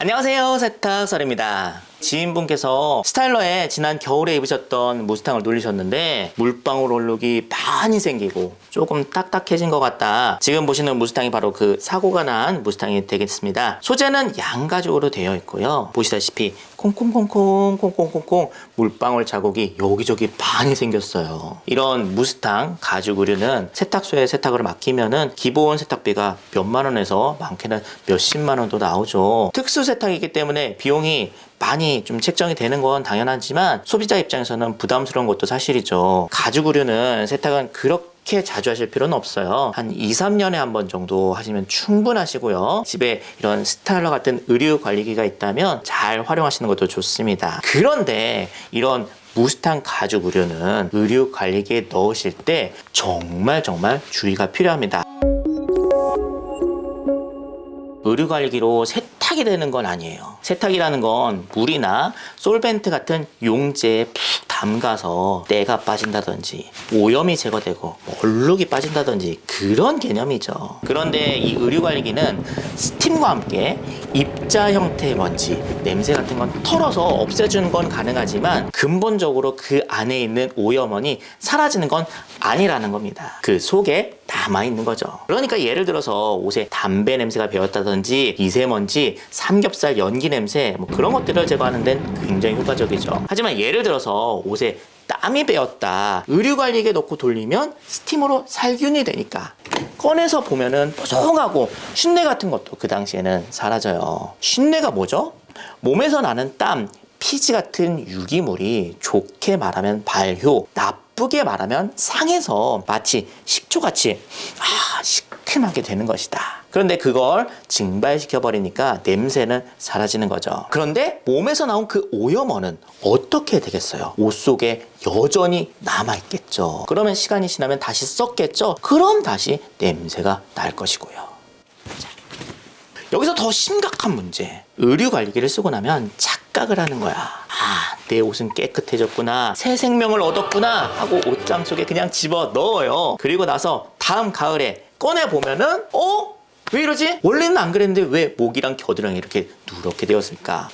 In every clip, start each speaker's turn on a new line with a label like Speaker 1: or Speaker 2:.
Speaker 1: 안녕하세요 세탁설입니다 지인분께서 스타일러에 지난 겨울에 입으셨던 무스탕을 놀리셨는데 물방울 얼룩이 많이 생기고 조금 딱딱해진 것 같다. 지금 보시는 무스탕이 바로 그 사고가 난 무스탕이 되겠습니다. 소재는 양가죽으로 되어 있고요. 보시다시피 콩콩콩콩 콩콩콩콩 물방울 자국이 여기저기 많이 생겼어요. 이런 무스탕 가죽 의류는 세탁소에 세탁을 맡기면은 기본 세탁비가 몇만 원에서 많게는 몇십만 원도 나오죠. 특수 세탁이기 때문에 비용이 많이 좀 책정이 되는 건 당연하지만 소비자 입장에서는 부담스러운 것도 사실이죠. 가죽 의류는 세탁은 그렇게 자주 하실 필요는 없어요. 한 2, 3년에 한 번 정도 하시면 충분하시고요. 집에 이런 스타일러 같은 의류 관리기가 있다면 잘 활용하시는 것도 좋습니다. 그런데 이런 무스탕 가죽 의류는 의류 관리기에 넣으실 때 정말 정말 주의가 필요합니다. 의류 관리기로 세탁이 되는 건 아니에요. 세탁이라는 건 물이나 솔벤트 같은 용제에 푹 담가서 때가 빠진다든지 오염이 제거되고 얼룩이 빠진다든지 그런 개념이죠. 그런데 이 의류 관리기는 스팀과 함께 입자 형태의 먼지, 냄새 같은 건 털어서 없애주는 건 가능하지만 근본적으로 그 안에 있는 오염원이 사라지는 건 아니라는 겁니다. 그 속에 남아 있는 거죠. 그러니까 예를 들어서 옷에 담배 냄새가 배었다든지 미세먼지, 삼겹살 연기 냄새 뭐 그런 것들을 제거하는 데는 굉장히 효과적이죠. 하지만 예를 들어서 옷에 땀이 배었다. 의류 관리기에 넣고 돌리면 스팀으로 살균이 되니까 꺼내서 보면은 뽀송하고 쉰내 같은 것도 그 당시에는 사라져요. 쉰내가 뭐죠? 몸에서 나는 땀, 피지 같은 유기물이 좋게 말하면 발효, 나쁘게 말하면 상해서 마치 식초같이 아, 시큼하게 되는 것이다. 그런데 그걸 증발시켜 버리니까 냄새는 사라지는 거죠. 그런데 몸에서 나온 그 오염원은 어떻게 되겠어요? 옷 속에 여전히 남아 있겠죠. 그러면 시간이 지나면 다시 썩겠죠. 그럼 다시 냄새가 날 것이고요. 여기서 더 심각한 문제. 의류 관리기를 쓰고 나면 착각을 하는 거야. 아, 내 옷은 깨끗해졌구나. 새 생명을 얻었구나. 하고 옷장 속에 그냥 집어 넣어요. 그리고 나서 다음 가을에 꺼내 보면은 어? 왜 이러지? 원래는 안 그랬는데 왜 목이랑 겨드랑이 이렇게 누렇게 되었을까?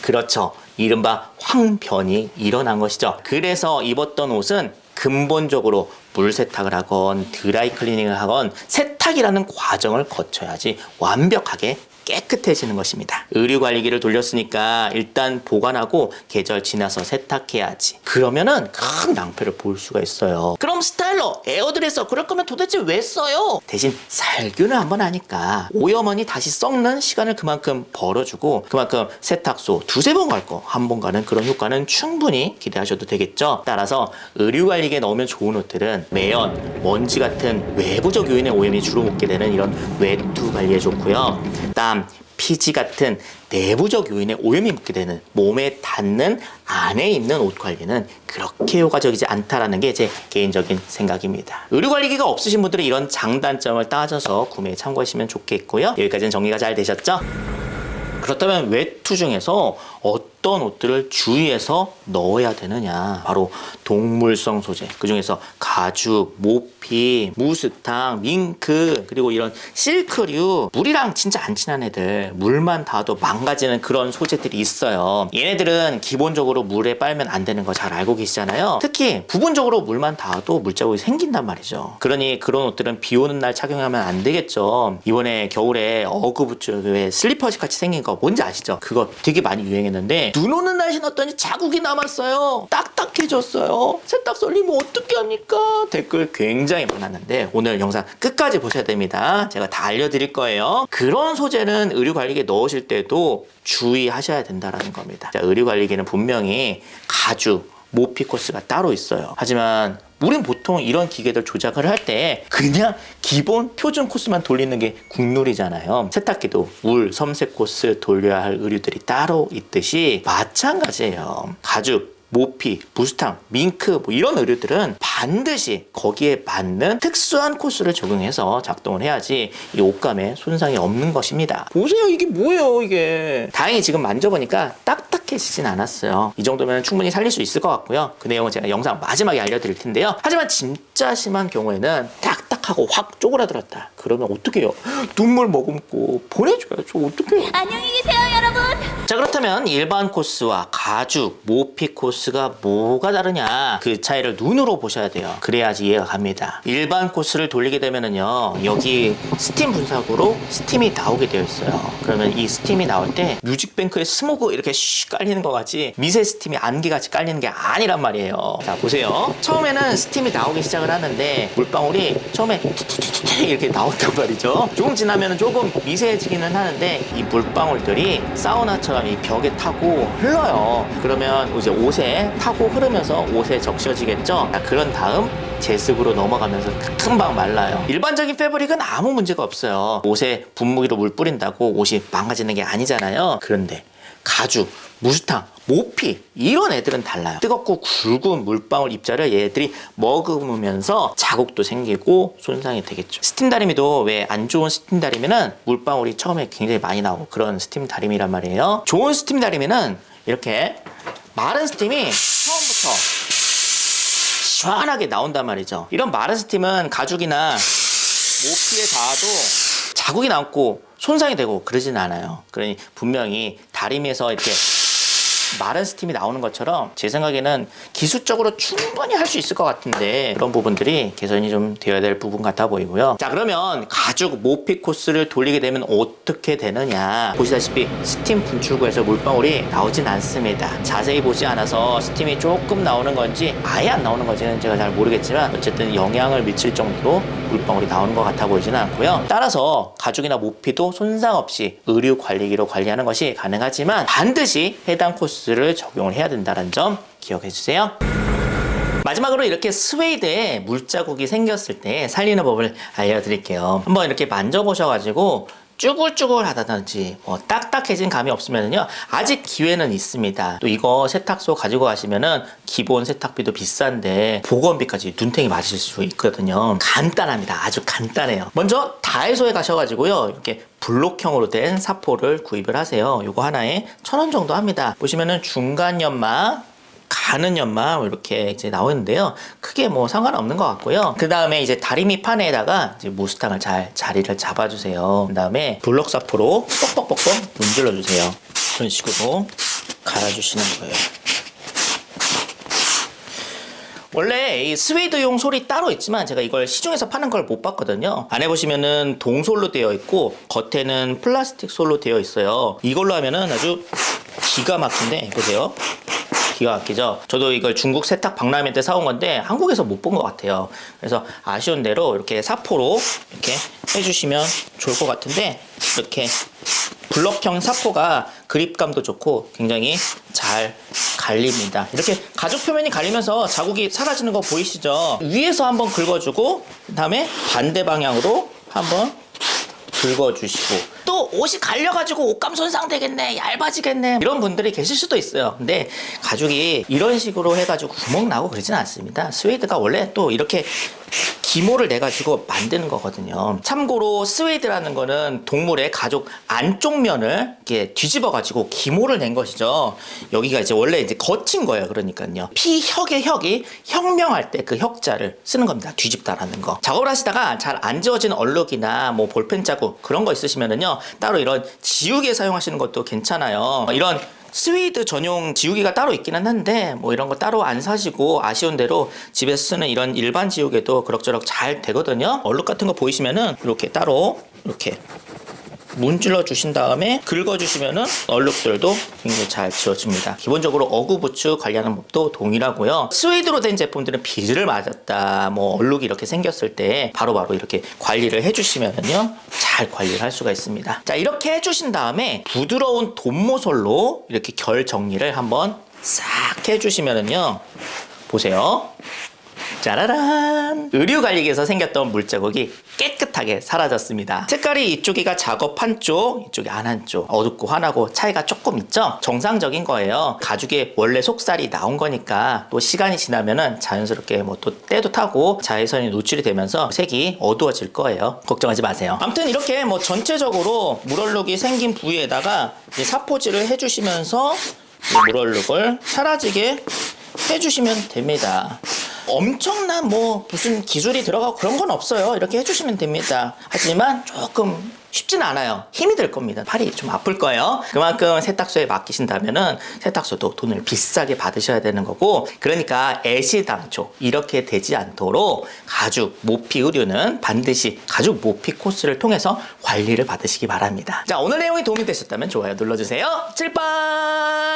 Speaker 1: 그렇죠. 이른바 황변이 일어난 것이죠. 그래서 입었던 옷은 근본적으로 물 세탁을 하건 드라이 클리닝을 하건 세탁이라는 과정을 거쳐야지 완벽하게 깨끗해지는 것입니다. 의류 관리기를 돌렸으니까 일단 보관하고 계절 지나서 세탁해야지. 그러면은 큰 낭패를 볼 수가 있어요. 그럼 스타일러, 에어드레서 그럴 거면 도대체 왜 써요? 대신 살균을 한번 하니까 오염원이 다시 썩는 시간을 그만큼 벌어주고 그만큼 세탁소 두세 번 갈 거 한 번 가는 그런 효과는 충분히 기대하셔도 되겠죠. 따라서 의류 관리기에 넣으면 좋은 옷들은 매연, 먼지 같은 외부적 요인의 오염이 주로 묻게 되는 이런 외투 관리에 좋고요. 땀, 피지 같은 내부적 요인의 오염이 묻게 되는 몸에 닿는 안에 있는 옷 관리는 그렇게 효과적이지 않다라는 게 제 개인적인 생각입니다. 의류 관리기가 없으신 분들은 이런 장단점을 따져서 구매에 참고하시면 좋겠고요. 여기까지는 정리가 잘 되셨죠? 그렇다면 외투 중에서 어떤 옷들을 주의해서 넣어야 되느냐? 바로 동물성 소재. 그 중에서 가죽, 모피, 무스탕, 밍크, 그리고 이런 실크류. 물이랑 진짜 안 친한 애들. 물만 닿아도 망가지는 그런 소재들이 있어요. 얘네들은 기본적으로 물에 빨면 안 되는 거 잘 알고 계시잖아요. 특히 부분적으로 물만 닿아도 물자국이 생긴단 말이죠. 그러니 그런 옷들은 비 오는 날 착용하면 안 되겠죠. 이번에 겨울에 어그 부츠에 슬리퍼식 같이 생긴 거 뭔지 아시죠? 그거 되게 많이 유행했는데 눈 오는 날 신었더니 자국이 남았어요. 딱딱해졌어요. 세탁 썰리면 어떻게 합니까? 댓글 굉장히 많았는데 오늘 영상 끝까지 보셔야 됩니다. 제가 다 알려드릴 거예요. 그런 소재는 의류 관리기에 넣으실 때도 주의하셔야 된다라는 겁니다. 자, 의류 관리기는 분명히 가죽, 모피 코스가 따로 있어요. 하지만 우린 보통 이런 기계들 조작을 할 때 그냥 기본 표준 코스만 돌리는 게 국룰이잖아요. 세탁기도 울, 섬색 코스 돌려야 할 의류들이 따로 있듯이 마찬가지예요. 가죽, 모피, 부스탕, 밍크 뭐 이런 의류들은 반드시 거기에 맞는 특수한 코스를 적용해서 작동을 해야지 이 옷감에 손상이 없는 것입니다. 보세요 이게 뭐예요 이게. 다행히 지금 만져보니까 딱 딱해지진 않았어요. 이 정도면 충분히 살릴 수 있을 것 같고요. 그 내용은 제가 영상 마지막에 알려드릴 텐데요. 하지만 진짜 심한 경우에는 딱딱 딱 하고 확 쪼그라들었다. 그러면 어떡해요? 눈물 머금고 보내줘야죠. 어떡해요?
Speaker 2: 안녕히 계세요, 여러분.
Speaker 1: 자 그렇다면 일반 코스와 가죽, 모피 코스가 뭐가 다르냐? 그 차이를 눈으로 보셔야 돼요. 그래야지 이해가 갑니다. 일반 코스를 돌리게 되면은요 여기 스팀 분사구로 스팀이 나오게 되어 있어요. 그러면 이 스팀이 나올 때 뮤직뱅크의 스모그 이렇게 쉬 깔리는 것 같이 미세 스팀이 안개같이 깔리는 게 아니란 말이에요. 자 보세요. 처음에는 스팀이 나오기 시작을 하는데 물방울이 처음에 튀튀튀튀 이렇게 나온단 말이죠. 조금 지나면 조금 미세해지기는 하는데 이 물방울들이 사우나처럼 이 벽에 타고 흘러요. 그러면 이제 옷에 타고 흐르면서 옷에 적셔지겠죠? 자, 그런 다음 제습으로 넘어가면서 금방 말라요. 일반적인 패브릭은 아무 문제가 없어요. 옷에 분무기로 물 뿌린다고 옷이 망가지는 게 아니잖아요. 그런데 가죽, 무스탕, 모피 이런 애들은 달라요. 뜨겁고 굵은 물방울 입자를 얘들이 머금으면서 자국도 생기고 손상이 되겠죠. 스팀 다리미도 왜 안 좋은 스팀 다리미는 물방울이 처음에 굉장히 많이 나오고 그런 스팀 다리미란 말이에요. 좋은 스팀 다리미는 이렇게 마른 스팀이 처음부터 시원하게 나온단 말이죠. 이런 마른 스팀은 가죽이나 모피에 닿아도 자국이 남고 손상이 되고 그러진 않아요. 그러니 분명히 다리미에서 이렇게 마른 스팀이 나오는 것처럼 제 생각에는 기술적으로 충분히 할 수 있을 것 같은데 그런 부분들이 개선이 좀 되어야 될 부분 같아 보이고요. 자 그러면 가죽 모피 코스를 돌리게 되면 어떻게 되느냐 보시다시피 스팀 분출구에서 물방울이 나오진 않습니다. 자세히 보지 않아서 스팀이 조금 나오는 건지 아예 안 나오는 건지는 제가 잘 모르겠지만 어쨌든 영향을 미칠 정도로 물방울이 나오는 것 같아 보이지는 않고요. 따라서 가죽이나 모피도 손상 없이 의류 관리기로 관리하는 것이 가능하지만 반드시 해당 코스 를 적용을 해야 된다는 점 기억해 주세요. 마지막으로 이렇게 스웨이드에 물자국이 생겼을 때 살리는 법을 알려드릴게요. 한번 이렇게 만져보셔가지고 쭈글쭈글 하다든지 뭐 딱딱해진 감이 없으면요 아직 기회는 있습니다. 또 이거 세탁소 가지고 가시면은 기본 세탁비도 비싼데 보건비까지 눈탱이 맞을 수 있거든요. 간단합니다. 아주 간단해요. 먼저 다이소에 가셔가지고요 이렇게 블록형으로 된 사포를 구입을 하세요. 요거 하나에 천 원 정도 합니다. 보시면은 중간 연막 가는 연마 뭐 이렇게 이제 나오는데요. 크게 뭐 상관없는 것 같고요. 그 다음에 이제 다리미 판에다가 이제 무스탕을 잘 자리를 잡아주세요. 그 다음에 블럭 사포로 뻑뻑뻑뻑 문질러 주세요. 이런 식으로 갈아주시는 거예요. 원래 이 스웨이드용 솔이 따로 있지만 제가 이걸 시중에서 파는 걸 못 봤거든요. 안에 보시면은 동솔로 되어 있고 겉에는 플라스틱 솔로 되어 있어요. 이걸로 하면은 아주 기가 막힌데 보세요. 기가 막히죠. 저도 이걸 중국 세탁 박람회 때 사온 건데 한국에서 못 본 것 같아요. 그래서 아쉬운 대로 이렇게 사포로 이렇게 해주시면 좋을 것 같은데 이렇게 블럭형 사포가 그립감도 좋고 굉장히 잘 갈립니다. 이렇게 가죽 표면이 갈리면서 자국이 사라지는 거 보이시죠? 위에서 한번 긁어주고 그다음에 반대 방향으로 한번 긁어주시고 또 옷이 갈려가지고 옷감 손상 되겠네 얇아지겠네 이런 분들이 계실 수도 있어요. 근데 가죽이 이런 식으로 해가지고 구멍 나고 그러진 않습니다. 스웨이드가 원래 또 이렇게 기모를 내 가지고 만드는 거거든요. 참고로 스웨이드라는 거는 동물의 가죽 안쪽 면을 이렇게 뒤집어 가지고 기모를 낸 것이죠. 여기가 이제 원래 이제 거친 거예요 그러니까요. 피혁의 혁이 혁명할 때 그 혁자를 쓰는 겁니다. 뒤집다라는 거. 작업을 하시다가 잘 안 지워진 얼룩이나 뭐 볼펜 자국 그런 거 있으시면은요 따로 이런 지우개 사용하시는 것도 괜찮아요. 이런 스웨이드 전용 지우개가 따로 있기는 한데 뭐 이런 거 따로 안 사시고 아쉬운 대로 집에서 쓰는 이런 일반 지우개도 그럭저럭 잘 되거든요. 얼룩 같은 거 보이시면은 이렇게 따로 이렇게 문질러 주신 다음에 긁어 주시면은 얼룩들도 굉장히 잘 지워집니다. 기본적으로 어구 부츠 관리하는 법도 동일하고요. 스웨이드로 된 제품들은 비를 맞았다, 뭐 얼룩이 이렇게 생겼을 때 바로 바로 이렇게 관리를 해주시면은요 잘 관리를 할 수가 있습니다. 자 이렇게 해주신 다음에 부드러운 돈모솔로 이렇게 결 정리를 한번 싹 해주시면은요 보세요. 짜라란! 의류 관리기에서 생겼던 물자국이 깨끗하게 사라졌습니다. 색깔이 이쪽이가 작업 한쪽, 이쪽이 안 한쪽. 어둡고 환하고 차이가 조금 있죠? 정상적인 거예요. 가죽에 원래 속살이 나온 거니까 또 시간이 지나면은 자연스럽게 뭐 또 때도 타고 자외선이 노출이 되면서 색이 어두워질 거예요. 걱정하지 마세요. 아무튼 이렇게 뭐 전체적으로 물얼룩이 생긴 부위에다가 이제 사포질을 해주시면서 이 물얼룩을 사라지게 해주시면 됩니다. 엄청난 뭐 무슨 기술이 들어가고 그런 건 없어요. 이렇게 해주시면 됩니다. 하지만 조금 쉽진 않아요. 힘이 들 겁니다. 팔이 좀 아플 거예요. 그만큼 세탁소에 맡기신다면은 세탁소도 돈을 비싸게 받으셔야 되는 거고, 그러니까 애시당초 이렇게 되지 않도록 가죽 모피 의류는 반드시 가죽 모피 코스를 통해서 관리를 받으시기 바랍니다. 자, 오늘 내용이 도움이 되셨다면 좋아요 눌러주세요. 찔빵!